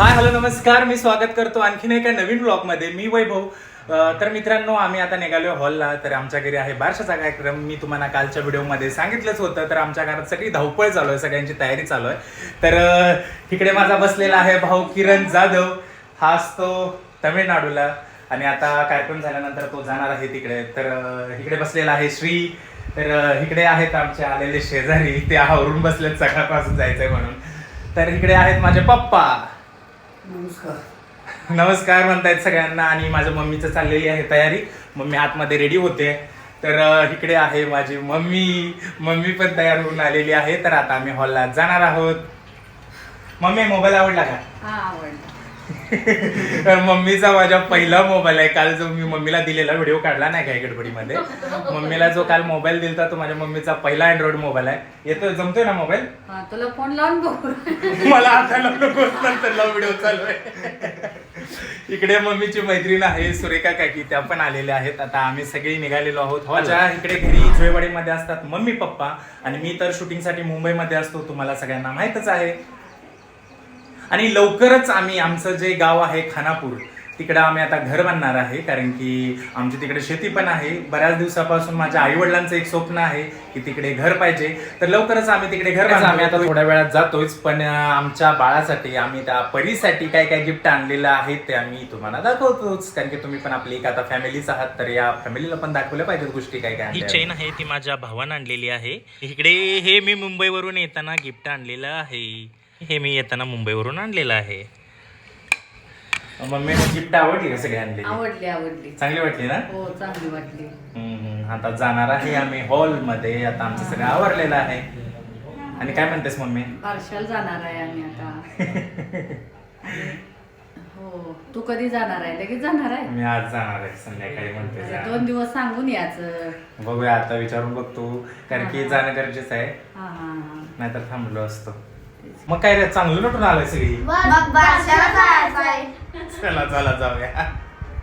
Hi hello नमस्कार. मी स्वागत करतो आणखीन एका नवीन ब्लॉगमध्ये मी वैभव. तर मित्रांनो आम्ही आता निघालो हॉलला. तर आमच्या घरी आहे बारशाचा कार्यक्रम. मी तुम्हाला कालच्या व्हिडिओमध्ये सांगितलंच होतं. तर आमच्या घरात सगळी धावपळ चालू आहे. सगळ्यांची तयारी चालू आहे. तर तिकडे इकडे माझा बसलेला आहे भाऊ किरण जाधव. हा असतो तमिळनाडूला. आणि आता कार्यक्रम झाल्यानंतर तो जाणार आहे तिकडे. तर इकडे बसलेला आहे श्री. तर इकडे आहेत आमचे आलेले शेजारी. ते आवरून बसलेत. सकाळपासून जायचंय म्हणून. तर इकडे आहेत माझे पप्पा. नमस्कार. नमस्कार म्हणतायत सगळ्यांना. आणि माझ्या मम्मीचं चाललेली आहे तयारी. मम्मी आतमध्ये रेडी होते. तर इकडे आहे माझी मम्मी. मम्मी पण तयार होऊन आलेली आहे. तर आता आम्ही हॉलला जाणार आहोत. मम्मी मोबाईल आवडला का? हा आवडला. तर मम्मीचा माझा पहिला मोबाईल आहे. काल जो मी मम्मीला दिलेला व्हिडिओ काढला नाही काय गडबडीमध्ये मम्मीला जो काल मोबाईल दिलता तो माझ्या मम्मीचा पहिला अँड्रॉइड मोबाईल आहे. येतो जमतोय ना मोबाईल हा तुला फोन लावून बघू मला आता नको नंतरला व्हिडिओ चालू आहे. इकडे मम्मीची मैत्रीण आहे सुरेखा काकी त्या पण आलेल्या आहेत. आता आम्ही सगळे निघालेलो आहोत माझ्या इकडे घरी जुळेवाडीमध्ये असतात मम्मी पप्पा. आणि मी तर शूटिंगसाठी मुंबईमध्ये असतो तुम्हाला सगळ्यांना माहीतच आहे. आणि लवकरच आम्ही आमचं जे गाव आहे खानापूर तिकडं आम्ही आता घर बांधणार आहे कारण की आमची तिकडे शेती पण आहे. बऱ्याच दिवसापासून माझ्या आई वडिलांचं एक स्वप्न आहे की तिकडे घर पाहिजे. तर लवकरच आम्ही तिकडे घर आम्ही आता थोड्या वेळात जातोच पण आमच्या बाळासाठी आम्ही त्या परीसाठी काय काय गिफ्ट आणलेलं आहे ते आम्ही तुम्हाला दाखवतोच. कारण की तुम्ही पण आपली एक आता फॅमिलीच आहात तर या फॅमिलीला पण दाखवल्या पाहिजेत गोष्टी काय काय ही. चेन आहे ती माझ्या भावानं आणलेली आहे. इकडे हे मी मुंबईवरून येताना गिफ्ट आणलेलं आहे. हे मी येताना मुंबईवरून आणलेलं आहे. मम्मीने गिफ्ट आवडली का सगळी आणलेली? आवडली आवडली. चांगली वाटली ना? हो चांगली वाटली. हम्म, आता जाणार आहे आम्ही हॉलमध्ये आता आमचं सगळं आवरलेलं आहे. आणि काय म्हणतेस मम्मी? बारशाला जाणार आहे आम्ही आता. हो तू कधी जाणार आहे? लगेच जाणार आहे? मी आज जाणार आहे संध्याकाळी म्हणते अरे. दोन दिवस सांगून याचं बघूया आता विचारून बघतो कारण की जाणं गरजेचं आहे. हा हा हा. नाहीतर थांबलो असतो. मग काय रे चांगलं नटून आलंय सगळी? मग बारशाला चला चला जाऊया.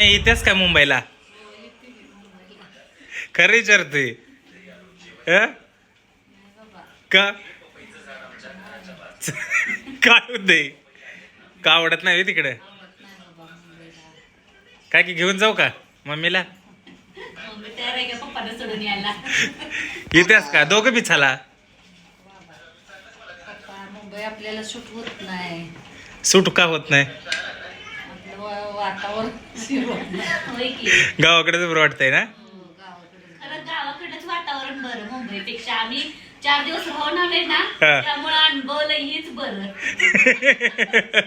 ए, इथेच काय मुंबईला? खरं विचारते अ? का? काय होते का आवडत नाही होय तिकडे? काय की घेऊन जाऊ का मम्मीला? इथेच का? दोघं बी चला. पप्पा मुंबई आपल्याला सूट होत नाही. सूट का होत नाही? आपलं वा- वातावरण सुट होत नाही. गावाकडेच बरं वाटतंय ना? हो, गावाकडे खरं गावाकडच वातावरण बरं मुंबईपेक्षा. आम्ही चार दिवस राहून ना हा. त्यामुळे अनुभवलं हीच बरं.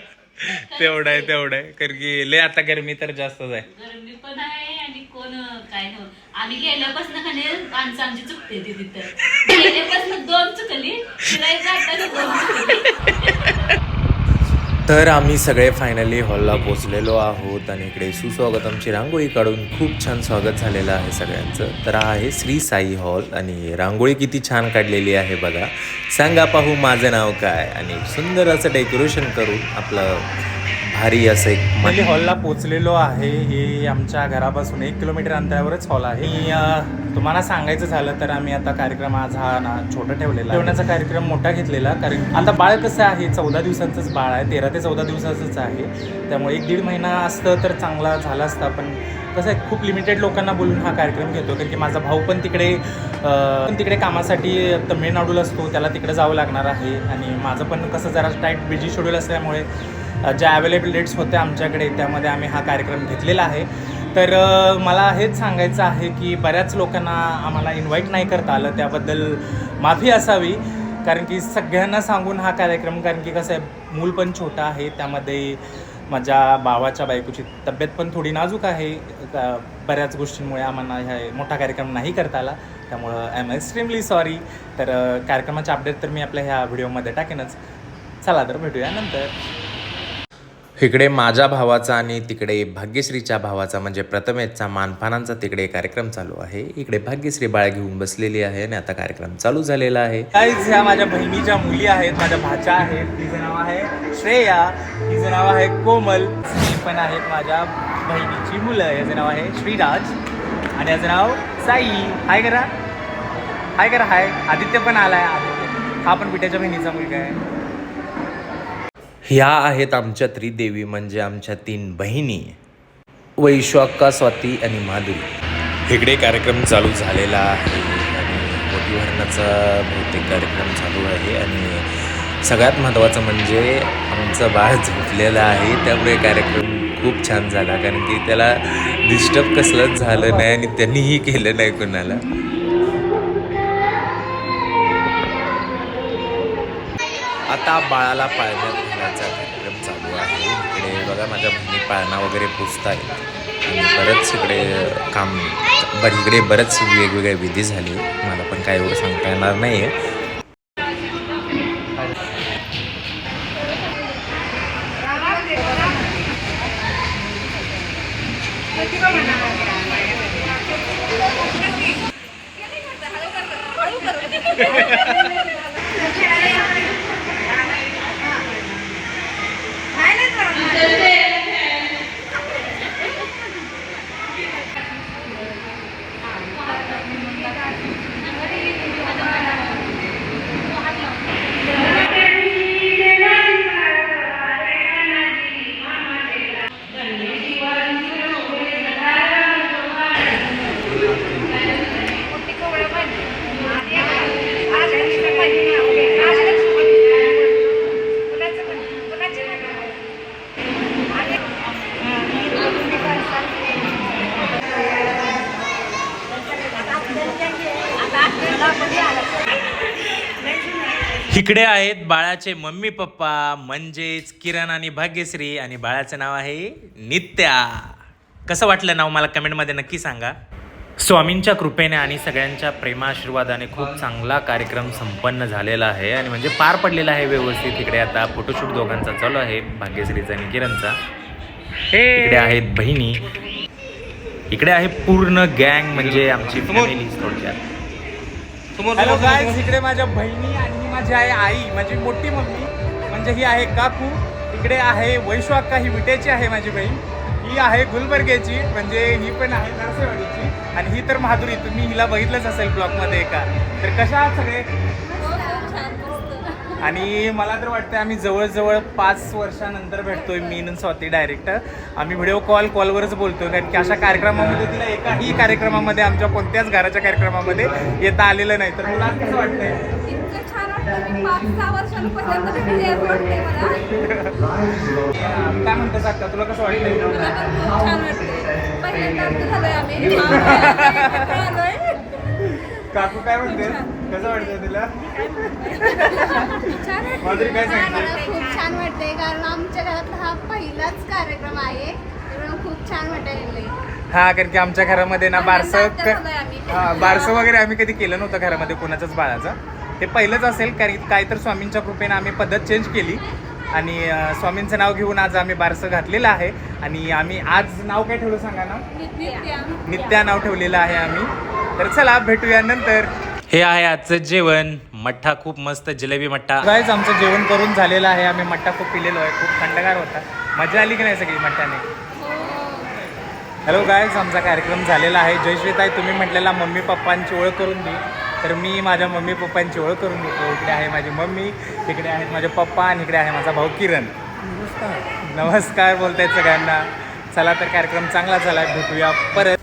तेवढं आहे तेवढं आहे. कारण की लय आता गरमी तर जास्तच आहे. गरमी पण आहे आणि कोण काय आम्ही गेल्यापासून नाही माणसं आमची चुकते ती तिथं. गेल्यापासून दोन चुकली फिरायला जाताना दोन चुकली तर आम्ही सगळे फायनली हॉलला पोचलेलो आहोत आणि इकडे सुस्वागतमची रांगोळी काढून खूप छान स्वागत झालेलं आहे सगळ्यांचं. तर हा आहे श्री साई हॉल आणि रांगोळी किती छान काढलेली आहे बघा. सांगा पाहू माझं नाव काय आणि सुंदर असं डेकोरेशन करून आपलं भारी असं एक म्हणजे हॉलला पोचलेलो आहे. हे आमच्या घरापासून एक किलोमीटर अंतरावरच हॉल आहे. तुम्हाला सांगायचं झालं तर आम्ही आता कार्यक्रम आज हा ना छोटा ठेवलेला ठेवण्याचा कार्यक्रम मोठा घेतलेला कारण आता बाळ कसं आहे? चौदा दिवसांचंच बाळ आहे तेरा ते चौदा दिवसाचंच आहे. त्यामुळे एक दीड महिना असतं तर चांगला झाला असता पण कसं आहे खूप लिमिटेड लोकांना बोलून हा कार्यक्रम घेतो कारण की माझा भाऊ पण तिकडे पण तिकडे कामासाठी तमिळनाडूला असतो त्याला तिकडे जावं लागणार आहे. आणि माझं पण कसं जरा टाईट बिझी शेड्यूल असल्यामुळे ज्या अवेलेबल डेट्स होत्या आमच्याकडे त्यामध्ये आम्ही हा कार्यक्रम घेतलेला आहे. तर मला हेच सांगायचं आहे की बऱ्याच लोकांना आम्हाला इन्व्हाइट नाही करता आलं. त्याबद्दल माफी असावी. कारण की सगळ्यांना सांगून हा कार्यक्रम कारण की कसं आहे मूल पण छोटं आहे. त्यामध्ये माझ्या भावाच्या बायकोची तब्येत पण थोडी नाजूक आहे. बऱ्याच गोष्टींमुळे आम्हाला ह्या मोठा कार्यक्रम नाही करता आला. त्यामुळं आय एम एक्स्ट्रीमली सॉरी तर कार्यक्रमाचे अपडेट तर मी आपल्या ह्या व्हिडिओमध्ये टाकेनच. चला तर भेटूया नंतर. इकडे माझ्या भावाचा आणि तिकडे भाग्यश्रीच्या भावाचा म्हणजे प्रथमेशचा मानपानांचा तिकडे कार्यक्रम चालू आहे. इकडे भाग्यश्री बाळ घेऊन बसलेली आहे आणि आता कार्यक्रम चालू झालेला आहे. ह्या माझ्या बहिणीच्या मुली आहेत माझ्या भाच्या आहेत तिचं नाव आहे श्रेया तिचं नाव आहे कोमल. ही पण आहेत माझ्या बहिणीची मुलं याचं नाव आहे श्रीराज आणि याचं नाव साई. हाय करा. हाय करा हाय आदित्य पण आलाय. आदित्य. हा पण पिठाच्या बहिणीचा मुलगा आहे. ह्या आहेत आमच्या त्रिदेवी म्हणजे आमच्या तीन बहिणी. वैश्वाक्का स्वाती आणि माधुरी. इकडे कार्यक्रम चालू झालेला आहे आणि मोठीभरणाचा बहुतेक कार्यक्रम चालू आहे आणि सगळ्यात महत्त्वाचं म्हणजे आमचं बाळ झोपलेलं आहे. त्यामुळे कार्यक्रम खूप छान झाला कारण की त्याला डिस्टर्ब कसलंच झालं नाही आणि त्यांनीही केलं नाही कुणाला. आता बाळाला पाळण्यात घालायचा कार्यक्रम चालू आहे. इकडे बघा माझ्या बहिणी पाळणा वगैरे पुसत आहेत आणि बरंच इकडे काम बर इकडे बरंच वेगवेगळे विधी झाले. मला पण काय एवढं सांगता येणार नाही आहे इकडे आहेत बाळाचे मम्मी पप्पा म्हणजेच किरण आणि भाग्यश्री आणि बाळाचं नाव आहे नित्या. कसं वाटलं नाव मला कमेंटमध्ये नक्की सांगा. स्वामींच्या कृपेने आणि सगळ्यांच्या प्रेमाशीर्वादाने खूप चांगला कार्यक्रम संपन्न झालेला आहे आणि म्हणजे पार पडलेला आहे व्यवस्थित. इकडे आता फोटोशूट दोघांचा चालू आहे भाग्यश्रीचा आणि किरणचा. इकडे आहेत बहिणी. इकडे आहे पूर्ण गँग म्हणजे आमची फॅमिली थोडक्यात. इकडे माझ्या बहिणी आणि ही माझी आहे आई माझी मोठी मम्मी म्हणजे ही आहे काकू इकडे आहे वैश्वाक्का ही विट्याची आहे माझी बहीण. ही आहे गुलबर्ग्याची म्हणजे ही पण आहे नरसेवाडीची आणि ही तर माधुरी तुम्ही हिला बघितलंच असेल ब्लॉगमध्ये का तर कशा आहात सगळे? आणि मला तर वाटतं आम्ही जवळजवळ पाच वर्षानंतर भेटतोय मी आणि स्वाती डायरेक्ट आम्ही व्हिडिओ कॉल कॉलवरच बोलतोय कारण की अशा कार्यक्रमामध्ये तिला एकाही कार्यक्रमामध्ये आमच्या कोणत्याच घराच्या कार्यक्रमामध्ये येता आलेलं नाही. तर मला कसं वाटतंय? पाच सहा भेटली मला काय म्हणतेस आता तुला कसं वाटतंय मला पण खूप छान वाटते पहिल्यांदा आता झालोय आम्ही एकत्र आलोय. काकू काय म्हणते कसं वाटतंय तुला छान. माधुरी काय सांगते मला खूप छान वाटतंय कारण आमच्या घरात हा पहिलाच कार्यक्रम आहे त्यामुळे खूप छान वाटायला हा कारण की आमच्या घरामध्ये ना बारसं पहिल्यांदा आता झालोय आम्ही. हा बारसं वगैरे आम्ही कधी केलं नव्हतं घरामध्ये कोणाच्याच बाळाचं हे पहिलंच असेल कारण काय तर स्वामींच्या कृपेने आम्ही पद्धत चेंज केली. आणि स्वामींचं नाव घेऊन आज आम्ही बारसं घातलेलं आहे. आणि आम्ही आज नाव काय ठेवलं सांगा ना? नित्या. नित्या नाव ठेवलेलं आहे आम्ही. तर चला भेटूया नंतर. हे आहे आजचं जेवण. मठ्ठा खूप मस्त जिलेबी मठ्ठा. गायच आमचं जेवण करून झालेलं आहे. आम्ही मट्टा खूप पिलेलो आहे. खूप थंडगार होता. मजा आली की नाही सगळी मट्ट्याने हॅलो गायज आमचा कार्यक्रम झालेला आहे. जयश्वेताई तुम्ही म्हटलेला मम्मी पप्पांची ओळख करून दे. तर मी माझ्या मम्मी पप्पांची ओळख करून देतो. इकडे आहे माझी मम्मी इकडे आहेत माझे पप्पा आणि इकडे आहे माझा भाऊ किरण. नमस्कार. बोलतायत सगळ्यांना. चला तर कार्यक्रम चांगला झाला भेटूया परत.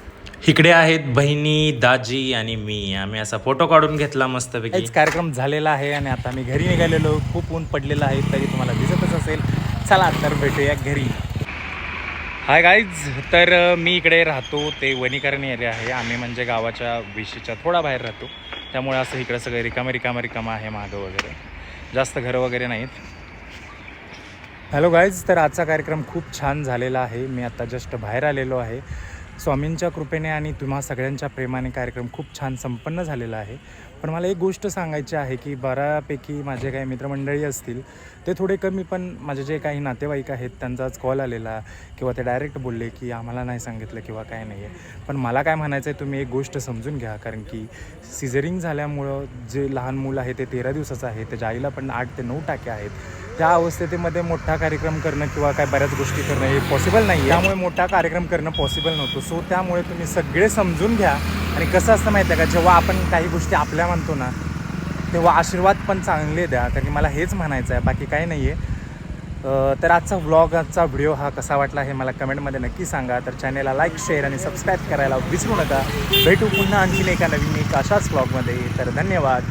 इकडे आहेत बहिणी दाजी आणि मी. आम्ही असा फोटो काढून घेतला मस्तपैकी. कार्यक्रम झालेला आहे आणि आता मी घरी निघालेलो. खूप ऊन पडलेलं आहे तरी तुम्हाला दिसतच असेल. चला तर भेटूया घरी. हाय गाईज तर मी इकडे राहतो. ते वनीकरण एरिया आहे. आम्ही म्हणजे गावाच्या विशीच्या थोडा बाहेर राहतो. त्यामुळे असं इकडं सगळं रिकामं रिकामं रिकामं आहे मागं वगैरे. जास्त घरं वगैरे नाहीत. हॅलो गाईज तर आजचा कार्यक्रम खूप छान झालेला आहे. मी आता जस्ट बाहेर आलेलो आहे. स्वामींच्या कृपेने आणि तुम्हा सगळ्यांच्या प्रेमाने कार्यक्रम खूप छान संपन्न झालेला आहे. पण मला एक गोष्ट सांगायची आहे की बऱ्यापैकी माझे काही मित्रमंडळी असतील ते थोडे कमी पण माझे जे काही नातेवाईक आहेत त्यांचाच कॉल आलेला किंवा ते डायरेक्ट बोलले की आम्हाला नाही सांगितलं किंवा काय नाही आहे पण मला काय म्हणायचं आहे तुम्ही एक गोष्ट समजून घ्या कारण की सिझरिंग झाल्यामुळं जे लहान मूल आहे ते तेरा दिवसाचं आहे त्याच्या आईला पण आठ ते नऊ टाके आहेत. त्या अवस्थेमध्ये मोठा कार्यक्रम करणं किंवा काय बऱ्याच गोष्टी करणं हे पॉसिबल नाही त्यामुळे मोठा कार्यक्रम करणं पॉसिबल नव्हतं. सो त्यामुळे तुम्ही सगळे समजून घ्या. आणि कसं असतं माहिती आहे का जेव्हा आपण काही गोष्टी आपल्या मानतो ना तेव्हा आशीर्वाद पण चांगले द्या. कारण की मला हेच म्हणायचं आहे बाकी काही नाही आहे तर आजचा व्लॉग आजचा व्हिडिओ हा कसा वाटला हे मला कमेंटमध्ये नक्की सांगा. तर चॅनेलला लाईक शेअर आणि सबस्क्राईब करायला विसरू नका. भेटू पुन्हा आणखीन एका नवीन एक अशाच व्लॉगमध्ये तर धन्यवाद.